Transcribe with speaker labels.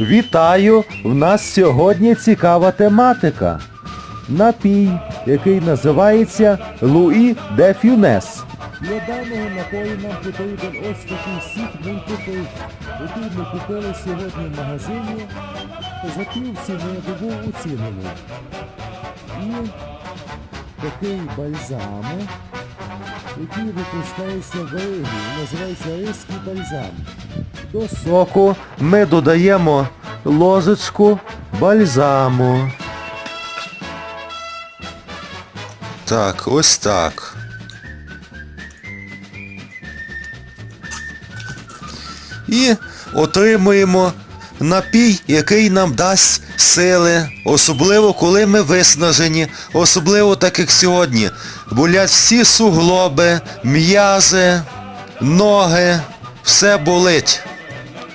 Speaker 1: Вітаю! В нас сьогодні цікава тематика. Напій, який називається Луї де Фюнес. Для даного напою нам потрібен ось такий сік мультифейк, який ми купили сьогодні в магазині за пів ціни був уцінений. І такий бальзам, який випускається в Ригі, називається ризький бальзам. До соку ми додаємо ложечку бальзаму.
Speaker 2: Так, ось так. І отримуємо напій, який нам дасть сили, особливо коли ми виснажені, особливо так як сьогодні. Болять всі суглоби, м'язи, ноги, все болить.